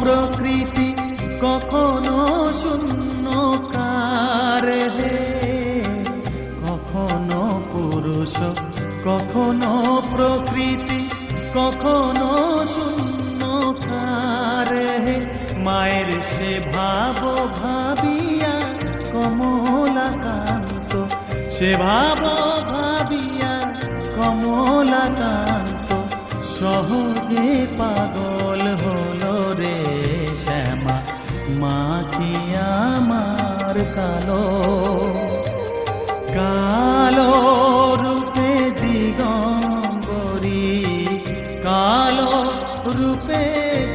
প্রকৃতি কখনো শূন্য কারে কখনো পুরুষ, কখনো প্রকৃতি, কখনো শূন্য কারে মায়ের সে ভাব ভাবিয়া কমলাকান্ত, সে ভাব ভাবিয়া কমলাকান্ত, সহজে পাগল কালো কালো রূপে দিগম্বরী কালো রূপে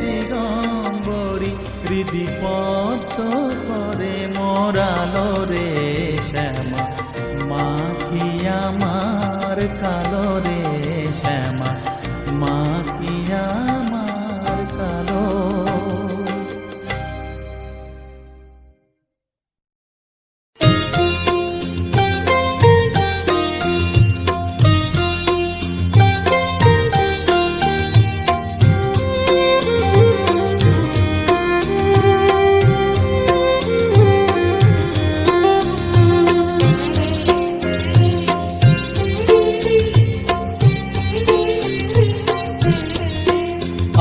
দিগম্বরী হৃদি পথ করে মোরালো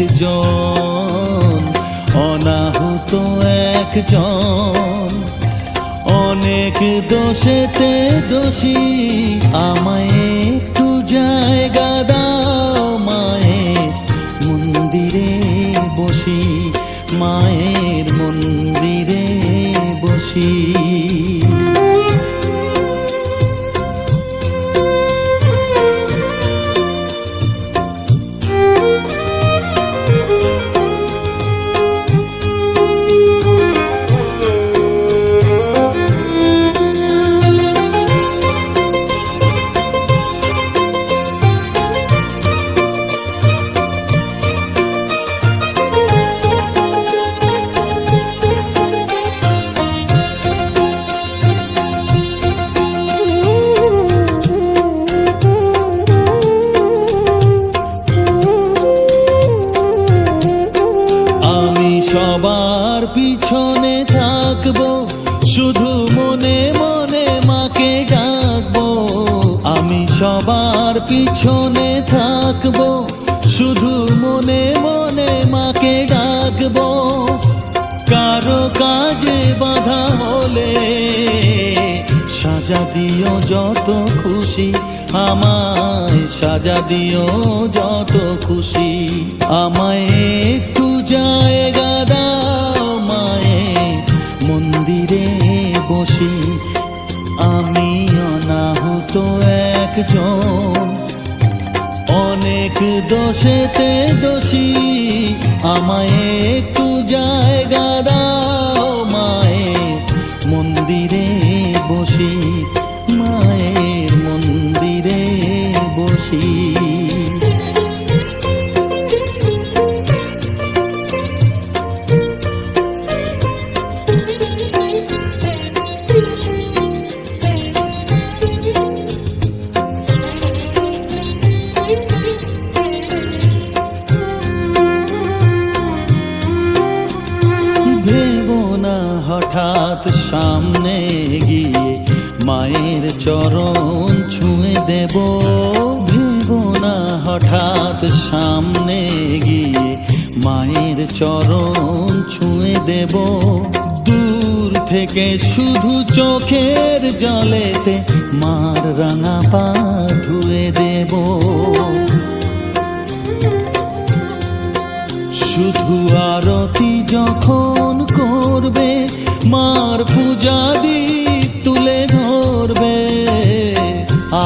একজন, অনাহুত একজন। অনেক দোষেতে দোষী, আমায় একটু জায়গা দাও, মায়ের মন্দিরে বসি, মায়ের মন্দিরে বসি। যত খুশি আমায় সাজা দিও, যত খুশি। আমায় একটু জায়গা দাও, মায়ে। মন্দিরে বসি। আমি অনাহত একজন। অনেক দোষেতে দোষী। আমায় একটু জায়গা চরণ ছুঁয়ে দেব। ভেব না হঠাৎ সামনে গিয়ে। মায়ের চরণ ছুঁয়ে দেব। দূর থেকে শুধু চোখের জলেতে মার রাঙা পা ধুয়ে দেব। শুধু আরতি যখন করবে, মার পূজা দীপ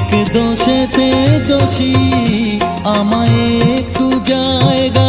অনেক দোষেতে দোষী আমায় একটু জায়গা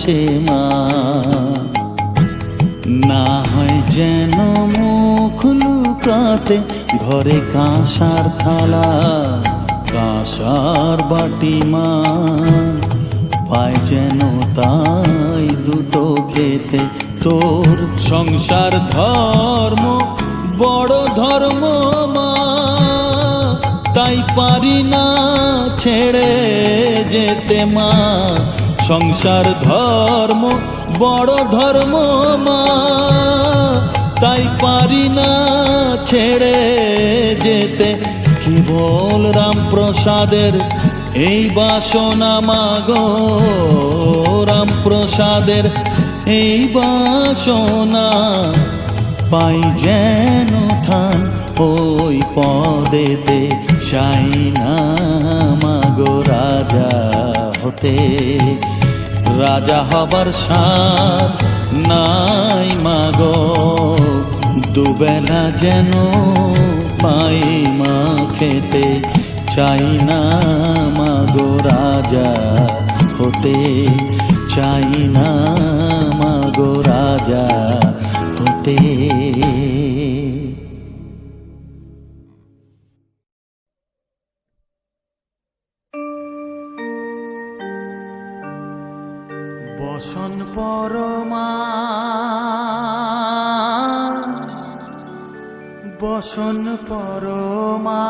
আসে মা। না হয় যেন মুখ লুকাতে ঘরে কাঁসার থালা, কাঁসার বাটি মা। পায় যেন তাই দুটো খেতে তোর সংসার ধর্ম, বড় ধর্ম মা। তাই পারি না ছেড়ে যেতে মা। সংসার ধর্ম, বড় ধর্ম মা। তাই পারি না ছেড়ে যেতে, কেবল রামপ্রসাদের এই বাসনা মাগো। রামপ্রসাদের এই বাসনা পাই যেন থান ওই পদেতে, চাই না মাগো রাজা। হতে। রাজা হবার সার নাই মাগো দুবেলা যেন পাই মা খেতে চাই না মাগো, রাজা হতে চাই না মাগো, রাজা হতে। বসন পরমা। বসন পরমা।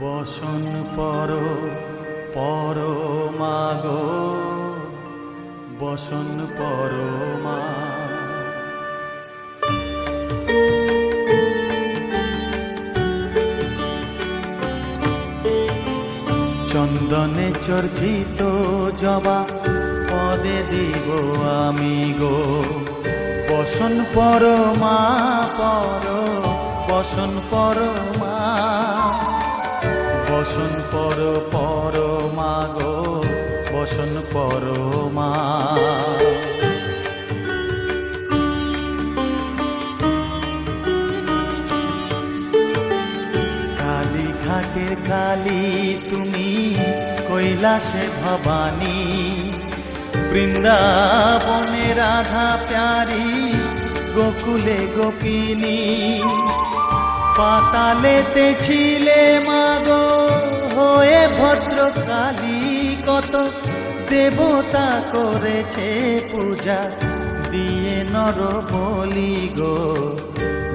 বসন পর পরমা গো। বসন পরমা। চন্দনে চর্চিত জবা, পদে দিব আমি গো। বসন পরমা পর, বসন পরমা বসন পর পর মা গো, বসন পরমা কালী ঘাটের কালী তুমি কৈলাসে ভবানী, বৃন্দাবনে রাধা প্যারি, গোকুলে গোপিনী। পাতালেতে ছিলে মাগো, হয়ে ভদ্রকালী, কত দেবতা করেছে পূজা, দিয়ে নর বলি গো,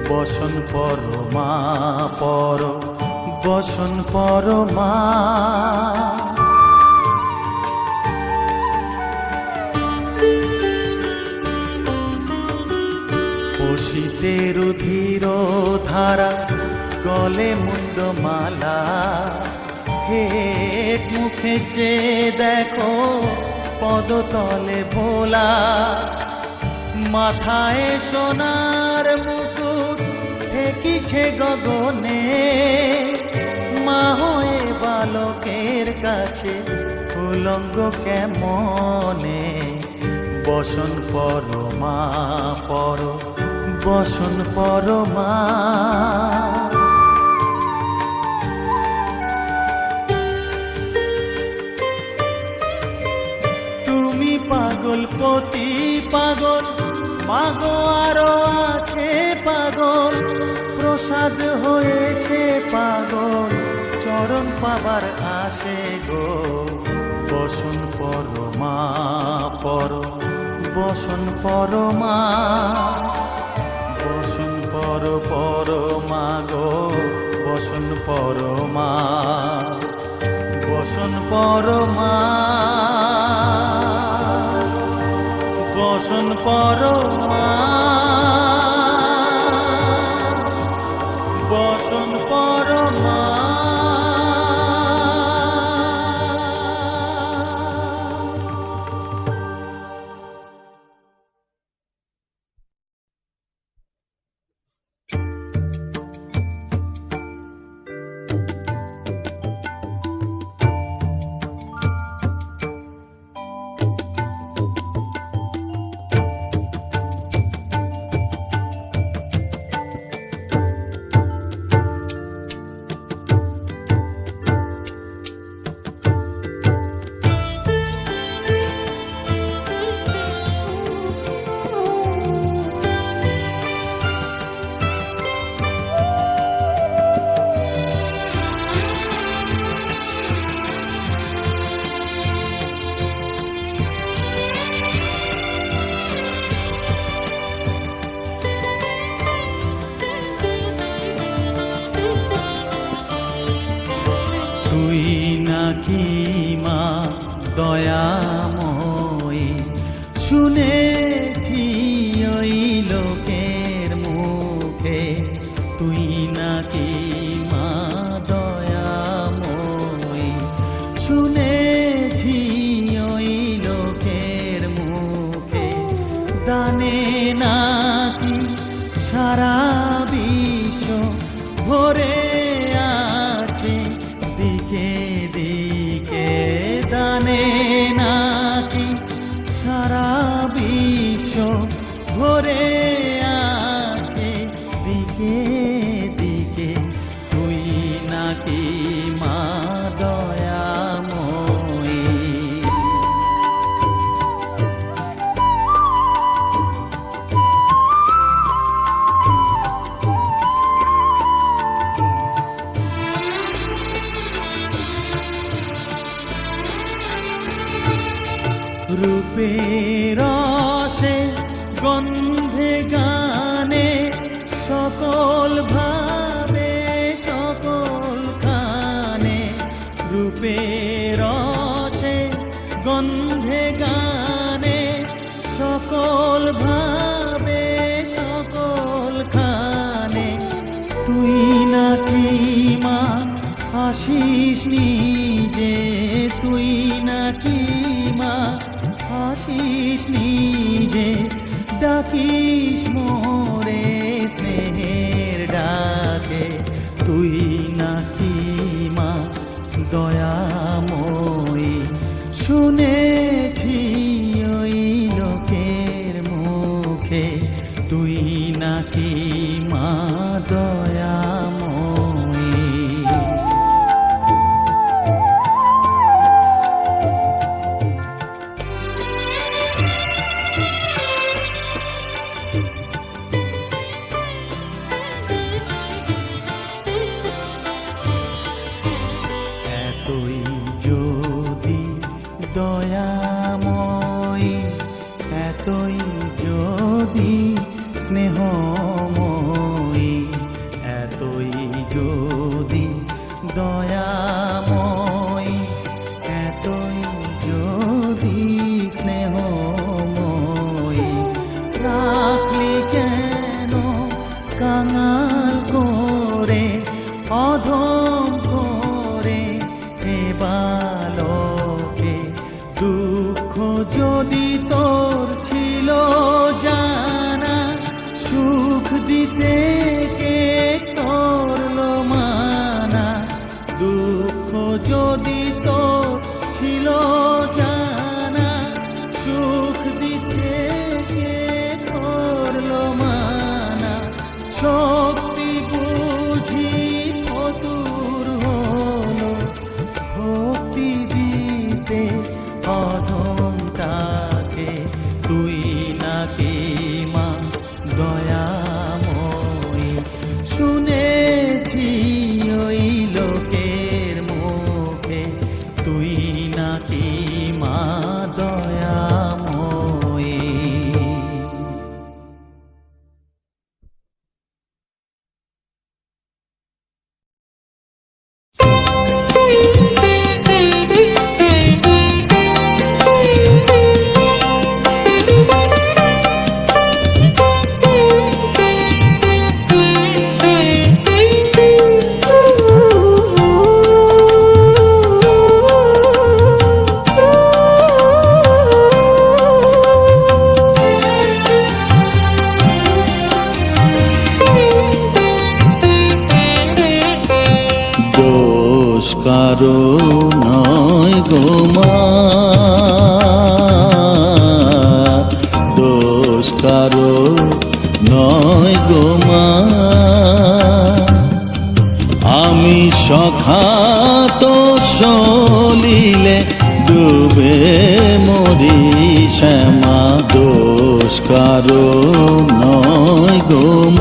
বসন পরমা পর, বসন পরমা পশিতে রুধির ধারা, গলে মুন্ড মালা হেট মুখে চেয়ে দেখো পদতলে ভোলা, মাথায় সোনার মুকুট ঠেকিছে গগনে। মা হয়ে বালকের কাছে উলঙ্গ কেমনে? বসন পরমা পর বসন পরমা। তুমি পাগল পতি পাগল মাগো আরও আছে পাগল। প্রসাদ হয়েছে পাগল, চরণ পাবার আসে গো। বসন পরমা, পর, বসন পরমা। পরমা গো বসন পরমা বসন পরমা বসন পরমা। to রূপের রসে, গন্ধে গানে, সকল ভাবে, সকল খানে। রূপের রসে, গন্ধে গানে, সকল ভাবে, সকল খানে। তুই নাকি মা, হাসিস নিজে, তুই নাকি মা হাসিস নিজে ডাকিস মোরে স্নেহের ডাকে। তুই নাকি মা দয়াময়ী শুনেছি মা দোষ কারও নয় গোমা দোষ কারও নয় গোমা আমি সখাত সলিলে ডুবে মরি শ্যামা। দোষ কারও নয় গোমা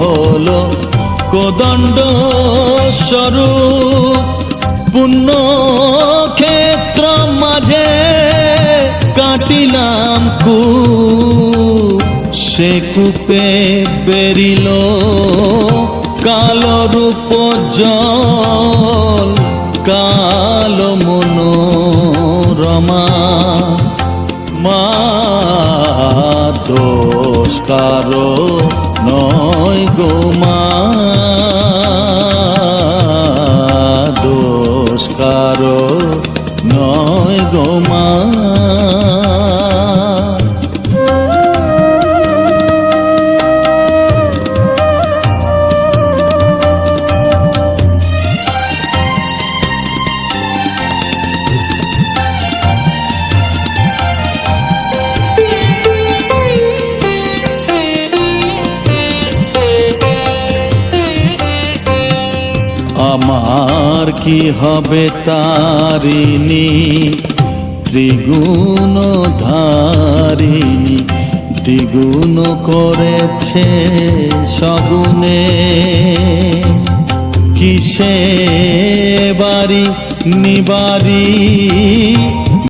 হলো কোদণ্ড স্বরূপ। পুণ্য ক্ষেত্র মাঝে কাটিলাম কু সে কূপে বেরিল কালো রূপ জল, কালো মনোরমা। মা, দোষ কারও নয় গো হবে তারিণী দ্বিগুণ ধারিণী দ্বিগুণ করেছে সগুণে। কিসে বাড়ি নিবারি